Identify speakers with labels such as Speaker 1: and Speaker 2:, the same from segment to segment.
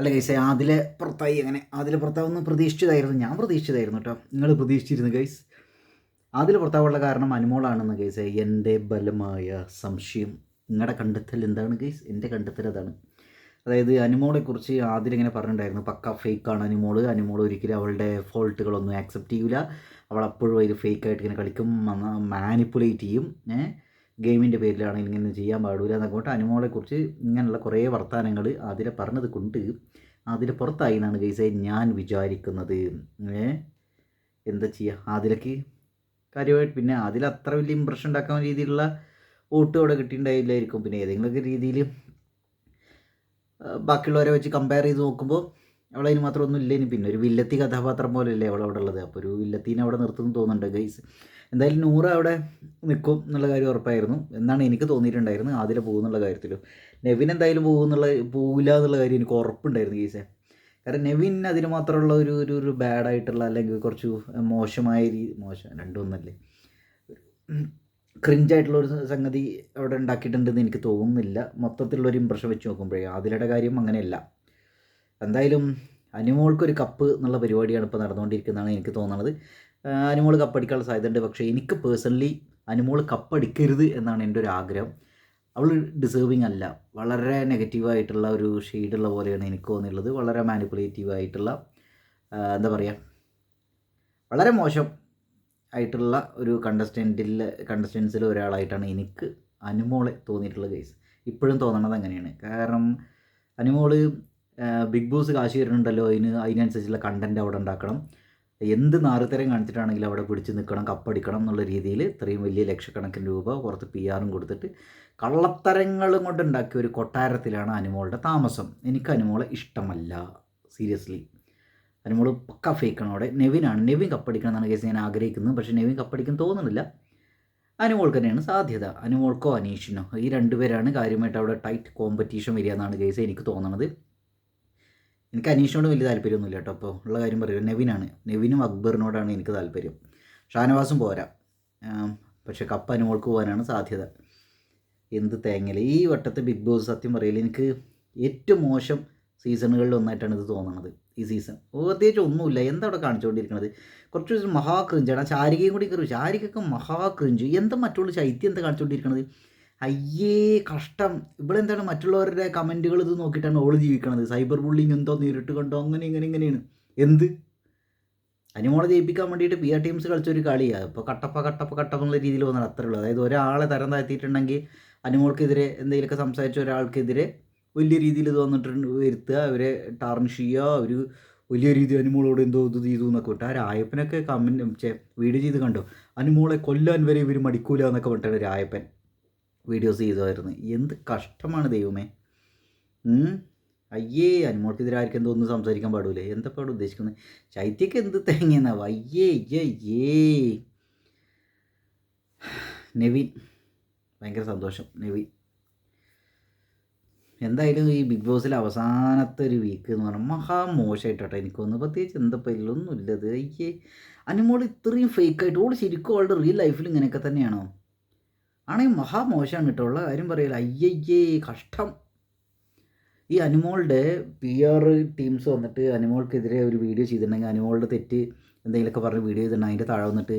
Speaker 1: അല്ല ഗൈസ്? അതിലെ പുറത്തായി അങ്ങനെ. അതിലെ പുറത്താവുന്ന പ്രതീക്ഷിച്ചതായിരുന്നു. ഞാൻ പ്രതീക്ഷിച്ചതായിരുന്നു കേട്ടോ. നിങ്ങൾ പ്രതീക്ഷിച്ചിരുന്നു ഗൈസ്. അതിൽ പുറത്താവുള്ള കാരണം അനുമോളാണെന്ന് ഗൈസ്. എന്റെ ബലമായ സംശയം. നിങ്ങളുടെ കണ്ടെത്തൽ എന്താണ് ഗൈസ്? എന്റെ കണ്ടെത്തൽ അതാണ്. അതായത് അനുമോളെക്കുറിച്ച് ആദ്യം ഇങ്ങനെ പറഞ്ഞിട്ടുണ്ടായിരുന്നു. പക്ക ഫേക്കാണ് അനുമോൾ അനുമോൾ ഒരിക്കലും അവളുടെ ഫോൾട്ടുകളൊന്നും ആക്സെപ്റ്റ് ചെയ്യില്ല അവൾ അപ്പോഴും അതിൽ ഫേക്കായിട്ട് ഇങ്ങനെ കളിക്കും. മാനിപ്പുലേറ്റ് ചെയ്യും. ഏഹ് ഗെയിമിന്റെ പേരിലാണെങ്കിൽ ഇങ്ങനെ ചെയ്യാൻ പാടില്ല എന്നൊക്കെ അനുമോളെക്കുറിച്ച് ഇങ്ങനെയുള്ള കുറേ വർത്തമാനങ്ങൾ അതിലെ പറഞ്ഞത് കൊണ്ട് അതിൽ പുറത്തായി എന്നാണ് ഗൈസെ ഞാൻ വിചാരിക്കുന്നത്. എന്താ ചെയ്യുക അതിലേക്ക് കാര്യമായിട്ട് പിന്നെ അതിൽ അത്ര വലിയ ഇമ്പ്രഷൻ ഉണ്ടാക്കാൻ രീതിയിലുള്ള വോട്ട് അവിടെ കിട്ടിയിട്ടുണ്ടായില്ലായിരിക്കും. പിന്നെ ഏതെങ്കിലുമൊക്കെ രീതിയിൽ ബാക്കിയുള്ളവരെ വെച്ച് കമ്പയർ ചെയ്ത് നോക്കുമ്പോൾ അവളതിന് മാത്രം ഒന്നും ഇല്ലേനി. പിന്നെ ഒരു വില്ലത്തി കഥാപാത്രം പോലെയല്ലേ അവൾ അവിടെ ഉള്ളത്. അപ്പോൾ ഒരു വില്ലത്തീനെ അവിടെ നിർത്തുമെന്ന് തോന്നുന്നുണ്ട് ഗൈസ്. എന്തായാലും നൂറ് അവിടെ നിൽക്കും എന്നുള്ള കാര്യം ഉറപ്പായിരുന്നു. എന്നാണ് എനിക്ക് തോന്നിയിട്ടുണ്ടായിരുന്നത്. ആദ്യം പോകുന്നുള്ള കാര്യത്തിലും. നെവിൻ എന്തായാലും പോകുന്നുള്ള പോകില്ല എന്നുള്ള കാര്യം എനിക്ക് ഉറപ്പുണ്ടായിരുന്നു ഗീസെ. കാരണം നെവിൻ അതിന് മാത്രമുള്ള ഒരു ഒരു ഒരു ബാഡായിട്ടുള്ള അല്ലെങ്കിൽ കുറച്ച് മോശമായ രീതി മോശം രണ്ടും ഒന്നല്ലേ ക്രിഞ്ചായിട്ടുള്ള ഒരു സംഗതി അവിടെ ഉണ്ടാക്കിയിട്ടുണ്ടെന്ന് എനിക്ക് തോന്നുന്നില്ല. മൊത്തത്തിലുള്ള ഒരു ഇമ്പ്രഷൻ വെച്ച് നോക്കുമ്പോഴേ അതിലയുടെ കാര്യം അങ്ങനെയല്ല. എന്തായാലും അനുമോൾക്കൊരു കപ്പ് എന്നുള്ള പരിപാടിയാണ് ഇപ്പോൾ നടന്നുകൊണ്ടിരിക്കുന്നതാണ് എനിക്ക് തോന്നുന്നത് അനുമോൾ കപ്പടിക്കാനുള്ള സാധ്യതയുണ്ട്. പക്ഷേ എനിക്ക് പേഴ്സണലി അനുമോൾ കപ്പടിക്കരുത് എന്നാണ് എന്റെ ഒരു ആഗ്രഹം. അവൾ ഡിസേർവിങ് അല്ല. വളരെ നെഗറ്റീവായിട്ടുള്ള ഒരു ഷെയ്ഡുള്ള പോലെയാണ് എനിക്ക് തോന്നിയുള്ളത്. വളരെ മാനിപ്പുലേറ്റീവ് ആയിട്ടുള്ള എന്താ പറയുക വളരെ മോശം ആയിട്ടുള്ള ഒരു കണ്ടസ്റ്റന്റിൽ കണ്ടസ്റ്റൻസിൽ ഒരാളായിട്ടാണ് എനിക്ക് അനുമോളെ തോന്നിയിട്ടുള്ള കേസ് ഇപ്പോഴും തോന്നണത് അങ്ങനെയാണ്. കാരണം അനുമോൾ ബിഗ് ബോസ് കാശ് വരുന്നുണ്ടല്ലോ അതിന് അതിനനുസരിച്ചുള്ള കണ്ടന്റ് അവിടെ ഉണ്ടാക്കണം. എന്ത് നാറുതരം കാണിച്ചിട്ടാണെങ്കിലും അവിടെ പിടിച്ച് നിൽക്കണം കപ്പടിക്കണം എന്നുള്ള രീതിയിൽ ഇത്രയും വലിയ ലക്ഷക്കണക്കിന് രൂപ പുറത്ത് പി ആറും കൊടുത്തിട്ട് കള്ളത്തരങ്ങളും കൊണ്ടുണ്ടാക്കിയ ഒരു കൊട്ടാരത്തിലാണ് അനുമോളുടെ താമസം. എനിക്ക് അനുമോളെ ഇഷ്ടമല്ല സീരിയസ്ലി അനുമോൾ പക്ക ഫേക്കാണ് അവിടെ. നെവിനാണ്. നെവിൻ കപ്പടിക്കണം എന്നാണ് കേസ് ഞാൻ ആഗ്രഹിക്കുന്നത്. പക്ഷേ നെവിൻ കപ്പടിക്കാൻ തോന്നുന്നില്ല. അനുമോൾക്ക് തന്നെയാണ് സാധ്യത. അനുമോൾക്കോ അനീഷിനോ? ഈ രണ്ടുപേരാണ് കാര്യമായിട്ട് അവിടെ ടൈറ്റ് കോമ്പറ്റീഷൻ വരിക എന്നാണ് കേസ് എനിക്ക് തോന്നുന്നത് എനിക്ക് അനീഷിനോട് വലിയ താല്പര്യമൊന്നുമില്ല കേട്ടോ. അപ്പോൾ ഉള്ള കാര്യം പറയുക. നെവിനാണ്. നെവിനും അക്ബറിനോടാണ് എനിക്ക് താല്പര്യം. ഷാനവാസും പോരാ. പക്ഷേ കപ്പ അനുമോൾക്ക് പോകാനാണ് സാധ്യത. എന്ത് തേങ്ങല. ഈ വട്ടത്തെ ബിഗ് ബോസ് സത്യം പറയില്ല എനിക്ക് ഏറ്റവും മോശം സീസണുകളിൽ ഒന്നായിട്ടാണ് ഇത് തോന്നുന്നത് ഈ സീസൺ. പ്രത്യേകിച്ച് ഒന്നുമില്ല. എന്താ അവിടെ കാണിച്ചുകൊണ്ടിരിക്കുന്നത് കുറച്ച് മഹാ ക്രിഞ്ചാണ് ചാരികയും കൂടി കയറി. ചാരികൊക്കെ മഹാ ക്രിഞ്ച് എന്താ മറ്റുള്ള ശൈത്യം എന്താ കാണിച്ചുകൊണ്ടിരിക്കുന്നത് അയ്യേ കഷ്ടം. ഇവിടെ എന്താണ് മറ്റുള്ളവരുടെ കമന്റുകൾ ഇത് നോക്കിയിട്ടാണ് ഓൾ ജീവിക്കണത്? സൈബർ ബുള്ളിങ് എന്തോ നേരിട്ട് കണ്ടോ? അങ്ങനെ ഇങ്ങനെ ഇങ്ങനെയാണ്. എന്ത്? അനിമോളെ ജയിപ്പിക്കാൻ വേണ്ടിയിട്ട് പി ആർ ടീംസ് കളിച്ചൊരു കളിയാണ് ഇപ്പോൾ കട്ടപ്പ കട്ടപ്പ കട്ടപ്പ എന്നുള്ള രീതിയിൽ വന്നാൽ അത്രേ ഉള്ളൂ അതായത് ഒരാളെ തരം താഴ്ത്തിയിട്ടുണ്ടെങ്കിൽ അനിമോൾക്കെതിരെ എന്തെങ്കിലുമൊക്കെ സംസാരിച്ച ഒരാൾക്കെതിരെ വലിയ രീതിയിൽ ഇത് വന്നിട്ടുണ്ട് വരുത്തുക. അവരെ ടാർണിഷ് ചെയ്യുക. അവർ വലിയ രീതി അനുമോളോട് എന്തോ ഇത് ചെയ്തു എന്നൊക്കെ വിട്ട് ആ രായപ്പനൊക്കെ കമന്റ് വീഡിയോ ചെയ്ത് കണ്ടു? അനുമോളെ കൊല്ലാൻ വരെ ഇവർ മടിക്കൂല എന്നൊക്കെ വിട്ടാണ് രായപ്പൻ. വീഡിയോസ് ചെയ്തതായിരുന്നു. എന്ത് കഷ്ടമാണ് ദൈവമേ. അയ്യേ അനുമോൾക്കെതിരായിരിക്കും ആർക്കും എന്തോ ഒന്നും സംസാരിക്കാൻ പാടില്ലേ? എന്താ അവിടെ ഉദ്ദേശിക്കുന്നത്? ചൈത്യക്ക് എന്ത് തേങ്ങയെന്നാവും അയ്യേ അയ്യേ. നെവിൻ. ഭയങ്കര സന്തോഷം നെവിൻ. എന്തായാലും ഈ ബിഗ് ബോസിലെ അവസാനത്തെ ഒരു വീക്ക് എന്ന് പറഞ്ഞാൽ മഹാ മോശമായിട്ടോ എനിക്ക് പ്രത്യേകിച്ച് എന്താ ഒന്നും ഇല്ലത് അയ്യേ. അനുമോൾ ഇത്രയും ഫേക്കായിട്ട് ഓൾ ശരിക്കും അവളുടെ റിയൽ ലൈഫിൽ ഇങ്ങനെയൊക്കെ തന്നെയാണോ? ആണെങ്കിൽ മഹാ മോശമാണ് കേട്ടോ കാര്യം പറയില്ല അയ്യയ്യേ കഷ്ടം. ഈ അനുമോളുടെ പി ആർ ടീംസ് വന്നിട്ട് അനുമോൾക്കെതിരെ ഒരു വീഡിയോ ചെയ്തിട്ടുണ്ടെങ്കിൽ അനുമോളുടെ തെറ്റ് എന്തെങ്കിലുമൊക്കെ പറഞ്ഞ് വീഡിയോ ചെയ്തിട്ടുണ്ടെങ്കിൽ അതിന്റെ താഴെ വന്നിട്ട്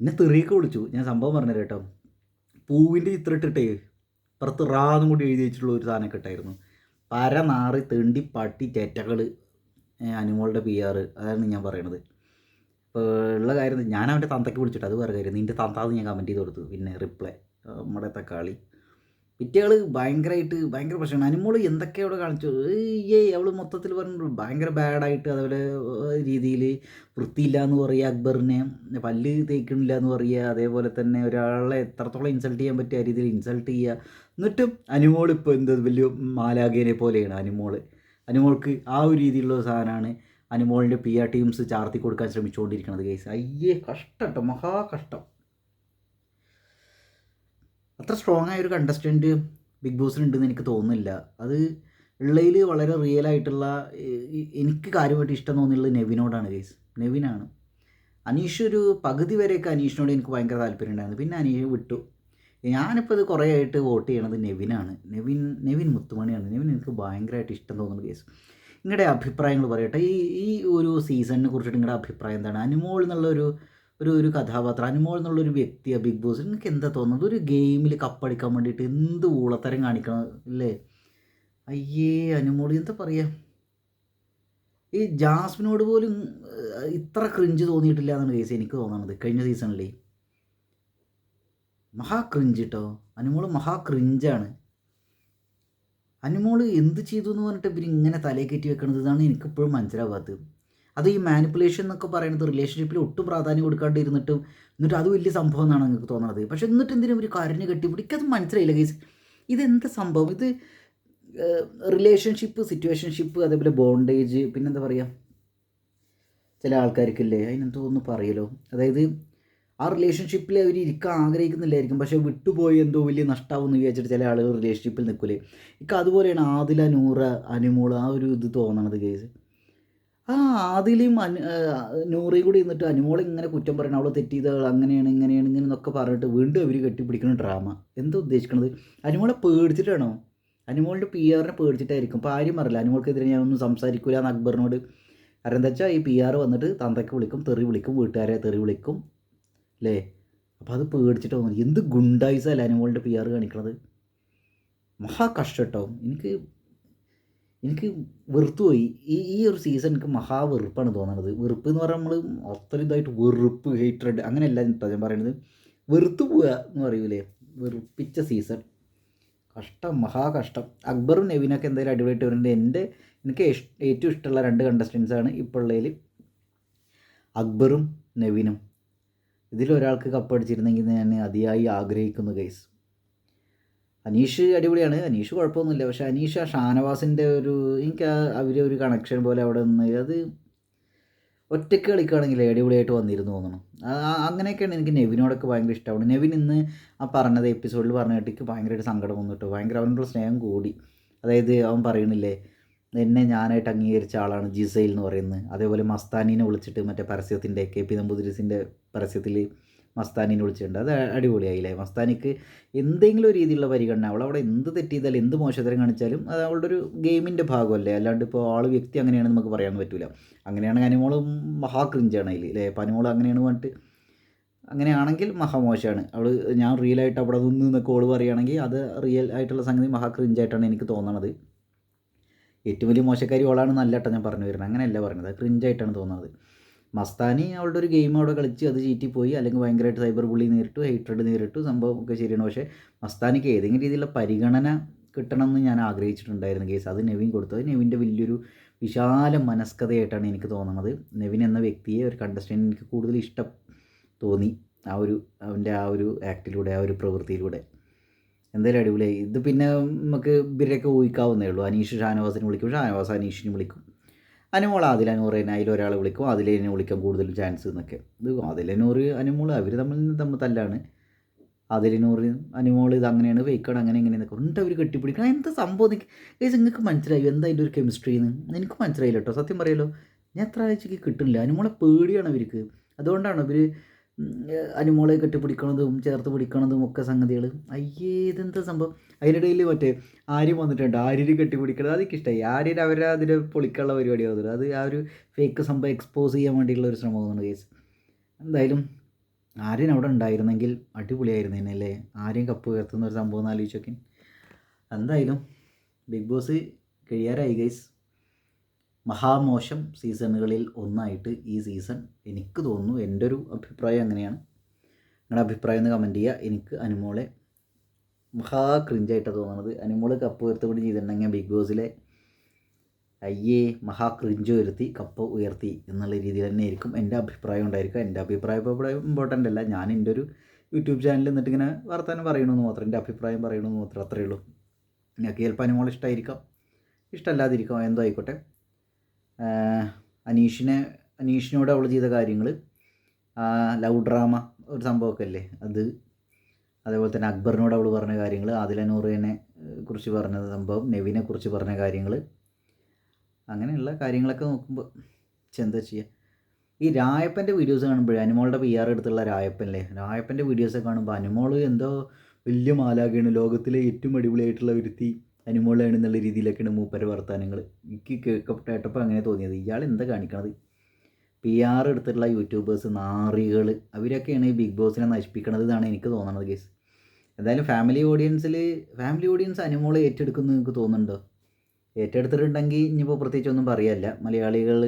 Speaker 1: എന്നെ തെറിയൊക്കെ വിളിച്ചു. ഞാൻ സംഭവം പറഞ്ഞു കേട്ടോ. പൂവിന്റെ ചിത്രം ഇട്ടിട്ടേ പുറത്ത് റാന്നും കൂടി എഴുതി വെച്ചിട്ടുള്ള ഒരു സാധനമൊക്കെ ഇട്ടായിരുന്നു. പര നാറി തെണ്ടി പട്ടി ചേറ്റകൾ അനുമോളുടെ പി ആർ. അതാണ് ഞാൻ പറയണത്. ഉള്ള കാര്യം ഞാൻ അവന്റെ തന്തയ്ക്ക് വിളിച്ചിട്ട് അത് വേറെ കാര്യം. നിന്റെ തന്താന്ന് ഞാൻ കമന്റ് ചെയ്ത് കൊടുത്തു. പിന്നെ റിപ്ലൈ നമ്മുടെ തക്കാളി. പിറ്റേകൾ ഭയങ്കരമായിട്ട് ഭയങ്കര പ്രശ്നമാണ്. അനുമോൾ എന്തൊക്കെ അവിടെ കാണിച്ചു? ഏയ് അവൾ മൊത്തത്തിൽ പറഞ്ഞു ഭയങ്കര ബാഡായിട്ട് അതുപോലെ രീതിയിൽ വൃത്തിയില്ല എന്ന് പറയുക അക്ബറിനെ. പല്ല് തേക്കണില്ല എന്ന് പറയുക അതേപോലെ തന്നെ ഒരാളെ എത്രത്തോളം ഇൻസൾട്ട് ചെയ്യാൻ പറ്റിയ രീതിയിൽ ഇൻസൾട്ട് ചെയ്യുക എന്നിട്ടും അനുമോൾ ഇപ്പോൾ എന്ത് വലിയ മാലാഗേനെ പോലെയാണ് അനുമോൾ അനുമോൾക്ക് ആ ഒരു രീതിയിലുള്ള സാധനമാണ്. അനുമോളിന്റെ പി ആർ ടീംസ് ചാർത്തി കൊടുക്കാൻ ശ്രമിച്ചുകൊണ്ടിരിക്കുന്നത് കേസ് അയ്യേ കഷ്ടം കേട്ടോ മഹാ കഷ്ടം. അത്ര സ്ട്രോങ് ആയ ഒരു കണ്ടസ്റ്റന്റ് ബിഗ് ബോസിലുണ്ടെന്ന് എനിക്ക് തോന്നുന്നില്ല. അത് ഉള്ളതിൽ വളരെ റിയൽ ആയിട്ടുള്ള എനിക്ക് കാര്യമായിട്ട് ഇഷ്ടം തോന്നിയുള്ളത് നെവിനോടാണ് കേസ് നെവിനാണ്. അനീഷ് ഒരു പകുതി വരെയൊക്കെ അനീഷിനോട് എനിക്ക് ഭയങ്കര താല്പര്യം ഉണ്ടായിരുന്നു. പിന്നെ അനീഷ് വിട്ടു. ഞാനിപ്പോൾ ഇത് കുറേ ആയിട്ട് വോട്ട് ചെയ്യണത് നെവിനാണ്. നെവിൻ നെവിൻ മുത്തുമണിയാണ്. നെവിൻ എനിക്ക് ഭയങ്കരമായിട്ട് ഇഷ്ടം തോന്നുന്ന കേസ് നിങ്ങളുടെ അഭിപ്രായങ്ങൾ പറയട്ടെ. ഈ ഈ ഒരു സീസണിനെ കുറിച്ചിട്ട് നിങ്ങളുടെ അഭിപ്രായം എന്താണ്? അനുമോൾ എന്നുള്ളൊരു ഒരു ഒരു കഥാപാത്രം അനുമോൾ എന്നുള്ളൊരു വ്യക്തിയാണ് ബിഗ് ബോസ് നിങ്ങൾക്ക് എന്താ തോന്നുന്നത്? ഒരു ഗെയിമിൽ കപ്പടിക്കാൻ വേണ്ടിയിട്ട് എന്ത് ഊളത്തരം കാണിക്കണം അല്ലേ അയ്യേ അനുമോൾ എന്താ പറയുക ഈ ജാസ്മിനോട് പോലും ഇത്ര ക്രിഞ്ച് തോന്നിയിട്ടില്ല എന്നാണ് കേസ് എനിക്ക് തോന്നുന്നത് കഴിഞ്ഞ സീസണിൽ മഹാ ക്രിഞ്ച് കേട്ടോ അനുമോൾ മഹാ ക്രിഞ്ചാണ് അനുമോൾ എന്ത് ചെയ്തു എന്ന് പറഞ്ഞിട്ട് ഇവർ ഇങ്ങനെ തലയെ കയറ്റി വെക്കണത്? ഇതാണ് എനിക്കിപ്പോഴും മനസ്സിലാവാത്തത്. അത് ഈ മാനിപ്പുലേഷൻ എന്നൊക്കെ പറയുന്നത് റിലേഷൻഷിപ്പിൽ ഒട്ടും പ്രാധാന്യം കൊടുക്കാണ്ട് ഇരുന്നിട്ടും എന്നിട്ട് അത് വലിയ സംഭവം എന്നാണ് നിങ്ങൾക്ക് തോന്നുന്നത് പക്ഷെ എന്നിട്ട് എന്തിനും ഒരു കരഞ്ഞ് കെട്ടിപ്പിടിക്കുക അത് മനസ്സിലായില്ല ഗൈസ് ഇതെന്താ സംഭവം? ഇത് റിലേഷൻഷിപ്പ് സിറ്റുവേഷൻഷിപ്പ് അതേപോലെ ബോണ്ടേജ് പിന്നെന്താ പറയുക ചില ആൾക്കാർക്കില്ലേ അതിനെന്തോ ഒന്ന് പറയലോ? അതായത് ആ റിലേഷൻഷിപ്പിൽ അവർ ഇരിക്കാൻ ആഗ്രഹിക്കുന്നില്ലായിരിക്കും. പക്ഷേ വിട്ടുപോയി എന്തോ വലിയ നഷ്ടമാവും എന്ന് വിചാരിച്ചിട്ട് ചില ആളുകൾ റിലേഷൻഷിപ്പിൽ നിൽക്കില്ലേ ഇക്ക അതുപോലെയാണ് ആദില നൂറ അനുമോൾ ആ ഒരു ഇത് തോന്നണത് കേസ് ആ ആദിലും അനു നൂറയും കൂടി നിന്നിട്ട് അനുമോൾ ഇങ്ങനെ കുറ്റം പറയണം അവൾ തെറ്റിയത് അങ്ങനെയാണ് ഇങ്ങനെയാണ് ഇങ്ങനെ എന്നൊക്കെ പറഞ്ഞിട്ട് വീണ്ടും അവർ കെട്ടിപ്പിടിക്കുന്ന ഡ്രാമ എന്താ ഉദ്ദേശിക്കണത്? അനുമോളെ പേടിച്ചിട്ടാണോ? അനുമോളിന്റെ പി ആറിനെ പേടിച്ചിട്ടായിരിക്കും. ഇപ്പോൾ ആരും അറിയില്ല. അനുമോൾക്കെതിരെ ഞാനൊന്നും സംസാരിക്കില്ല എന്ന് അക്ബറിനോട്. കാരണം എന്താ വെച്ചാൽ ഈ പി ആർ വന്നിട്ട് തന്തയ്ക്ക് വിളിക്കും തെറി വിളിക്കും വീട്ടുകാരെ തെറി വിളിക്കും. അല്ലേ അപ്പോൾ അത് പേടിച്ചിട്ട് തോന്നുന്നു എന്ത് ഗുണ്ടായിസല്ല അനുമോളിന്റെ പി ആർ കാണിക്കണത്? മഹാ കഷ്ടം കേട്ടോ എനിക്ക് എനിക്ക് വെറുത്തുപോയി. ഈ ഈ ഒരു സീസൺ എനിക്ക് മഹാ വെറുപ്പാണ് തോന്നുന്നത് വെറുപ്പ് എന്ന് പറഞ്ഞാൽ നമ്മൾ അത്ര ഇതായിട്ട് വെറുപ്പ് ഹെയ്റ്റഡ് അങ്ങനെയല്ല ഞാൻ പറയുന്നത് വെറുത്തു പോവുക എന്ന് പറയൂലേ? വെറുപ്പിച്ച സീസൺ കഷ്ടം മഹാ കഷ്ടം. അക്ബറും നെവിനൊക്കെ എന്തായാലും അടിപൊളിയായിട്ട് വരുന്നുണ്ട്. എന്റെ എനിക്ക് ഏറ്റവും ഇഷ്ടമുള്ള രണ്ട് കണ്ടസ്റ്റൻസാണ് ഇപ്പോൾ ഉള്ളതിൽ അക്ബറും നെവിനും. ഇതിലൊരാൾക്ക് കപ്പടിച്ചിരുന്നെങ്കിൽ ഞാൻ അതിയായി ആഗ്രഹിക്കുന്നു ഗൈസ് അനീഷ് അടിപൊളിയാണ്. അനീഷ് കുഴപ്പമൊന്നുമില്ല. പക്ഷെ അനീഷ് ആ ഷാനവാസിന്റെ ഒരു എനിക്ക് ആ അവരെ ഒരു കണക്ഷൻ പോലെ അവിടെ നിന്ന് അത് ഒറ്റയ്ക്ക് കളിക്കുകയാണെങ്കിൽ അടിപൊളിയായിട്ട് വന്നിരുന്നു തോന്നണം അങ്ങനെയൊക്കെയാണ് എനിക്ക് നെവിനോടൊക്കെ ഭയങ്കര ഇഷ്ടമാണ് നെവിൻ ഇന്ന് ആ പറഞ്ഞത് എപ്പിസോഡിൽ പറഞ്ഞ കേട്ടിക്ക് ഭയങ്കരമായിട്ട് സങ്കടം വന്നു കേട്ടോ. ഭയങ്കര അവനോട് സ്നേഹം കൂടി. അതായത് അവൻ പറയണില്ലേ എന്നെ ഞാനായിട്ട് അംഗീകരിച്ച ആളാണ് ജിസൈൽ എന്ന് പറയുന്നത്. അതേപോലെ മസ്താനീനെ വിളിച്ചിട്ട് മറ്റേ പരസ്യത്തിന്റെ കെ പി നമ്പൂതിരിസിന്റെ പരസ്യത്തിൽ മസ്താനീനെ വിളിച്ചിട്ടുണ്ട്. അത് അടിപൊളിയായില്ലേ? മസ്താനിക്ക് എന്തെങ്കിലും രീതിയിലുള്ള പരിഗണന അവൾ അവിടെ എന്ത് തെറ്റ് ചെയ്താലും എന്ത് മോശത്തരം കാണിച്ചാലും അത് അവളുടെ ഒരു ഗെയിമിന്റെ ഭാഗമല്ലേ? അല്ലാണ്ട് ഇപ്പോൾ ആൾ വ്യക്തി അങ്ങനെയാണ് നമുക്ക് പറയാൻ പറ്റില്ല. അങ്ങനെയാണ് അനുമോൾ മഹാ ക്രിഞ്ചാണ് അതിൽ അല്ലേ? പനിമോൾ അങ്ങനെയാണ് പറഞ്ഞിട്ട് അങ്ങനെയാണെങ്കിൽ മഹാമോശമാണ് അവൾ ഞാൻ റിയലായിട്ട് അവിടെ നിന്ന് എന്നൊക്കെ ഓൾ പറയുകയാണെങ്കിൽ അത് റിയൽ ആയിട്ടുള്ള സംഗതി മഹാ ക്രിഞ്ചായിട്ടാണ് എനിക്ക് തോന്നണത്. ഏറ്റവും വലിയ മോശക്കാരി ഓളാണ് നല്ല കേട്ടോ ഞാൻ പറഞ്ഞു വരുന്നത്. അങ്ങനെയല്ല പറയുന്നത്. ക്രിഞ്ചായിട്ടാണ് തോന്നുന്നത്. മസ്താനി അവളുടെ ഒരു ഗെയിം അവിടെ കളിച്ച് അത് ചീറ്റി പോയി അല്ലെങ്കിൽ ഭയങ്കരമായിട്ട് സൈബർ ബുള്ളി നേരിട്ടു ഹൈട്രഡ് നേരിട്ടു സംഭവം ഒക്കെ ശരിയാണ്. പക്ഷേ മസ്താനിക്ക് ഏതെങ്കിലും രീതിയിലുള്ള പരിഗണന കിട്ടണം എന്ന് ഞാൻ ആഗ്രഹിച്ചിട്ടുണ്ടായിരുന്നു കേസ് അത് നെവിൻ കൊടുത്തു. അത് നെവിന്റെ വലിയൊരു വിശാല മനസ്കഥയായിട്ടാണ് എനിക്ക് തോന്നുന്നത്. നെവിൻ എന്ന വ്യക്തിയെ ഒരു കണ്ടസ്റ്റന്റ് എനിക്ക് കൂടുതൽ ഇഷ്ടം തോന്നി ആ ഒരു അവന്റെ ആ ഒരു ആക്ടിലൂടെ ആ ഒരു പ്രവൃത്തിയിലൂടെ. എന്തായാലും അടിപൊളിയായി. ഇത് പിന്നെ നമുക്ക് ഇവരൊക്കെ ഊഹിക്കാവുന്നേ ഉള്ളൂ. അനീഷ് ഷാനവാസിനെ വിളിക്കും. ഷാനവാസ് അനീഷിനെ വിളിക്കും. അനുമോൾ തന്നെ അതിലൊരാളെ വിളിക്കും. അതിലേനെ വിളിക്കാൻ കൂടുതൽ ചാൻസ് എന്നൊക്കെ. ഇത് ആദിലനൂറ് അനുമോൾ അവർ തമ്മിൽ തമ്മിൽ തല്ലാണ്. ആദിലനൂറ് അനുമോൾ ഇത് അങ്ങനെയാണ് ഫേക്കാണ് അങ്ങനെ ഇങ്ങനെ എന്നൊക്കെ ഉണ്ട് അവർ കെട്ടിപ്പിടിക്കണം എന്താ സംഭവം? നിങ്ങൾക്ക് മനസ്സിലായി? എന്താ അതിന്റെ ഒരു കെമിസ്ട്രി എന്ന് എനിക്ക് മനസ്സിലായില്ല കേട്ടോ. സത്യം പറയല്ലോ ഞാൻ എത്ര ആഴ്ചക്ക് കിട്ടുന്നില്ല. അനുമോളെ പേടിയാണ് അവർക്ക്. അതുകൊണ്ടാണ് ഇവർ അനുമോളെ കെട്ടിപ്പിടിക്കണതും ചേർത്ത് പിടിക്കണതും ഒക്കെ സംഗതികൾ അയ്യേ ഇതെന്താ സംഭവം? അതിനിടയിൽ മറ്റേ ആര്യം വന്നിട്ടുണ്ട്. ആര്യര് കെട്ടിപ്പിടിക്കണത് അതൊക്കെ ഇഷ്ടമായി ആര്യർ അവരെ അതിന് പൊളിക്കാനുള്ള പരിപാടിയാവുന്നത് അത് ആ ഒരു ഫേക്ക് സംഭവം എക്സ്പോസ് ചെയ്യാൻ വേണ്ടിയുള്ള ഒരു ശ്രമമാണ് കേസ് എന്തായാലും ആര്യൻ അവിടെ ഉണ്ടായിരുന്നെങ്കിൽ അടിപൊളിയായിരുന്നേനെ അല്ലേ? ആര്യം കപ്പ് ഉയർത്തുന്ന ഒരു സംഭവം എന്ന് ആലോചിച്ചൊക്കെ എന്തായാലും ബിഗ് ബോസ് കഴിയാറായി ഗൈസ് മഹാമോശം സീസണുകളിൽ ഒന്നായിട്ട് ഈ സീസൺ എനിക്ക് തോന്നുന്നു എന്റെ ഒരു അഭിപ്രായം അങ്ങനെയാണ്. നിങ്ങളുടെ അഭിപ്രായം ഒന്ന് കമന്റ് ചെയ്യുക. എനിക്ക് അനുമോളെ മഹാ ക്രിഞ്ചായിട്ടാണ് തോന്നുന്നത്. അനുമോൾ കപ്പ് ഉയർത്തുകൊണ്ട് ചെയ്തിട്ടുണ്ടെങ്കിൽ ബിഗ് ബോസിലെ അയ്യേ മഹാ ക്രിഞ്ച് ഉയർത്തി കപ്പ് ഉയർത്തി എന്നുള്ള രീതിയിൽ തന്നെ ആയിരിക്കും എന്റെ അഭിപ്രായം ഉണ്ടായിരിക്കുക. എന്റെ അഭിപ്രായം ഇപ്പോൾ ഇമ്പോർട്ടന്റ് അല്ല. ഞാൻ എന്റെ ഒരു യൂട്യൂബ് ചാനലിൽ നിന്നിട്ട് ഇങ്ങനെ വർത്തമാനം പറയണമെന്ന് മാത്രം എന്റെ അഭിപ്രായം പറയണമെന്ന് മാത്രം അത്രയേ ഉള്ളൂ. ഞാൻ ചിലപ്പോൾ അനുമോൾ ഇഷ്ടമായിരിക്കാം ഇഷ്ടമല്ലാതിരിക്കാം. എന്തോ ആയിക്കോട്ടെ. അനീഷിനെ അനീഷിനോട് അവൾ ചെയ്ത കാര്യങ്ങൾ ലവ് ഡ്രാമ ഒരു സംഭവമൊക്കെ അല്ലേ അത്? അതേപോലെ തന്നെ അക്ബറിനോട് അവൾ പറഞ്ഞ കാര്യങ്ങൾ ആദില നൂറിനെ കുറിച്ച് പറഞ്ഞ സംഭവം നെവിനെ കുറിച്ച് പറഞ്ഞ കാര്യങ്ങൾ അങ്ങനെയുള്ള കാര്യങ്ങളൊക്കെ നോക്കുമ്പോൾ എന്താ ചെയ്യുക ഈ രായപ്പന്റെ വീഡിയോസ് കാണുമ്പോഴേ അനുമോളുടെ പി ആർ എടുത്തുള്ള രായപ്പൻ അല്ലേ രായപ്പന്റെ വീഡിയോസൊക്കെ കാണുമ്പോൾ അനുമോൾ എന്തോ വലിയ മാലാകയാണ് ലോകത്തിലെ ഏറ്റവും അടിപൊളിയായിട്ടുള്ള ഒരുത്തി. അനുമോളാണ് എന്നുള്ള രീതിയിലൊക്കെയാണ് മൂപ്പര വർത്തമാനങ്ങൾ എനിക്ക് കേട്ടപ്പോൾ അങ്ങനെ തോന്നിയത്. ഇയാൾ എന്താ കാണിക്കണത്? പി ആർ എടുത്തിട്ടുള്ള യൂട്യൂബേഴ്സ് നാറികൾ അവരൊക്കെയാണ് ഈ ബിഗ് ബോസിനെ നശിപ്പിക്കണത് എന്നാണ് എനിക്ക് തോന്നണത് കേസ് എന്തായാലും ഫാമിലി ഓഡിയൻസിൽ ഫാമിലി ഓഡിയൻസ് അനുമോളെ ഏറ്റെടുക്കുന്നു എനിക്ക് തോന്നുന്നുണ്ടോ? ഏറ്റെടുത്തിട്ടുണ്ടെങ്കിൽ ഇനിയിപ്പോൾ പ്രത്യേകിച്ച് ഒന്നും പറയാനില്ല മലയാളികൾ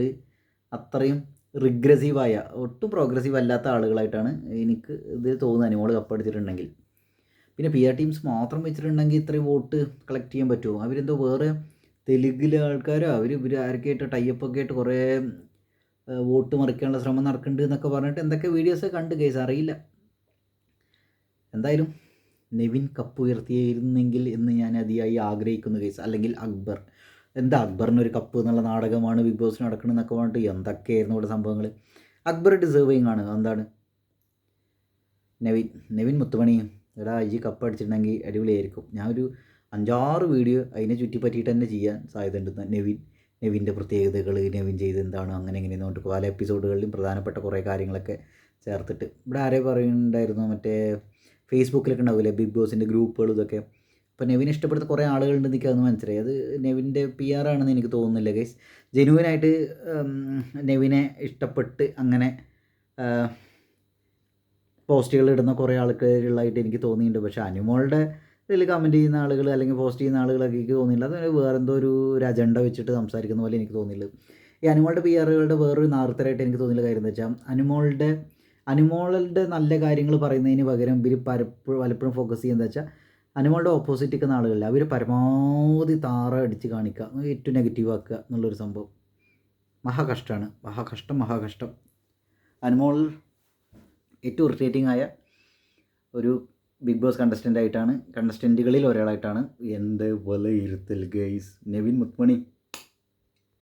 Speaker 1: അത്രയും റിഗ്രസീവായ ഒട്ടും പ്രോഗ്രസീവ് അല്ലാത്ത ആളുകളായിട്ടാണ് എനിക്ക് ഇത് തോന്നുന്നത് അനുമോൾ കപ്പടിച്ചിട്ടുണ്ടെങ്കിൽ. പിന്നെ പി ആർ ടീംസ് മാത്രം വെച്ചിട്ടുണ്ടെങ്കിൽ ഇത്രയും വോട്ട് കളക്ട് ചെയ്യാൻ പറ്റുമോ? അവരെന്തോ വേറെ തെലുങ്കിലെ ആൾക്കാരോ? അവർ ഇവർ ആരൊക്കെയായിട്ട് ടൈപ്പൊക്കെ ആയിട്ട് കുറേ വോട്ട് മറിക്കാനുള്ള ശ്രമം നടക്കുന്നുണ്ട് എന്നൊക്കെ പറഞ്ഞിട്ട് എന്തൊക്കെ വീഡിയോസ് കണ്ട് കേസ് അറിയില്ല. എന്തായാലും നെവിൻ കപ്പ് ഉയർത്തിയിരുന്നെങ്കിൽ എന്ന് ഞാൻ അതിയായി ആഗ്രഹിക്കുന്നു കേസ് അല്ലെങ്കിൽ അക്ബർ. എന്താ അക്ബറിനൊരു കപ്പ് എന്നുള്ള നാടകമാണ് ബിഗ് ബോസ് നടക്കണമെന്നൊക്കെ പറഞ്ഞിട്ട് എന്തൊക്കെയായിരുന്നു ഇവിടെ സംഭവങ്ങൾ അക്ബർ ഡിസേർവിങ് ആണ്. എന്താണ്? നെവിൻ. നെവിൻ മുത്തുമണിയും എടാ ഈ കപ്പ് അടിച്ചിട്ടുണ്ടെങ്കിൽ അടിപൊളിയായിരിക്കും. ഞാൻ ഒരു അഞ്ചാറ് വീഡിയോ അതിനെ ചുറ്റിപ്പറ്റിയിട്ട് തന്നെ ചെയ്യാൻ സാധ്യതയുണ്ട്. നെവിൻ നെവിന്റെ പ്രത്യേകതകൾ നെവിൻ ചെയ്ത് എന്താണ് അങ്ങനെ ഇങ്ങനെ എന്നിട്ട് പല എപ്പിസോഡുകളിലും പ്രധാനപ്പെട്ട കുറേ കാര്യങ്ങളൊക്കെ ചേർത്തിട്ട്. ഇവിടെ ആരെ പറയുന്നുണ്ടായിരുന്നു മറ്റേ ഫേസ്ബുക്കിലൊക്കെ ഉണ്ടാവില്ലേ ബിഗ് ബോസിന്റെ ഗ്രൂപ്പുകൾ ഇതൊക്കെ. അപ്പോൾ നെവിനെ ഇഷ്ടപ്പെടുന്ന കുറേ ആളുകളുണ്ട് എനിക്ക് അതൊന്ന് മനസ്സിലായി. അത് നെവിന്റെ പി ആർ ആണെന്ന് എനിക്ക് തോന്നുന്നില്ല ഗൈസ് ജെനുവിനായിട്ട് നെവിനെ ഇഷ്ടപ്പെട്ട് അങ്ങനെ പോസ്റ്റുകൾ ഇടുന്ന കുറേ ആൾക്കാരുള്ളതായിട്ട് എനിക്ക് തോന്നിയിട്ടുണ്ട്. പക്ഷേ അനുമോളുടെ ഇതിൽ കമന്റ് ചെയ്യുന്ന ആളുകൾ അല്ലെങ്കിൽ പോസ്റ്റ് ചെയ്യുന്ന ആളുകളൊക്കെ എനിക്ക് തോന്നിയില്ല അത് വേറെ എന്തോ ഒരു അജണ്ട വെച്ചിട്ട് സംസാരിക്കുന്ന പോലെ എനിക്ക് തോന്നിയില്ല ഈ അനുമോളുടെ പി ആറുകളുടെ വേറൊരു നാർത്തരായിട്ട് എനിക്ക് തോന്നിയുള്ള കാര്യം എന്താ വെച്ചാൽ അനുമോളുടെ അനുമോളുടെ നല്ല കാര്യങ്ങൾ പറയുന്നതിന് പകരം ഇവർ പലപ്പോഴും പലപ്പോഴും ഫോക്കസ് ചെയ്യുന്നത് വെച്ചാൽ അനുമോളുടെ ഓപ്പോസിറ്റ് നിൽക്കുന്ന ആളുകളില്ല. അവർ പരമാവധി താറ അടിച്ച് കാണിക്കുക. ഏറ്റവും നെഗറ്റീവ് ആക്കുക എന്നുള്ളൊരു സംഭവം. മഹാകഷ്ടമാണ് മഹാകഷ്ടം മഹാകഷ്ടം അനുമോൾ ഏറ്റവും ഇറിറ്റേറ്റിംഗ് ആയ ഒരു ബിഗ് ബോസ് കണ്ടസ്റ്റന്റ് ആയിട്ടാണ് കണ്ടസ്റ്റന്റുകളിൽ ഒരാളായിട്ടാണ്. എന്റെ വിലയിരുത്തൽ ഗെയ്സ് നെവിൻ മുത്മണി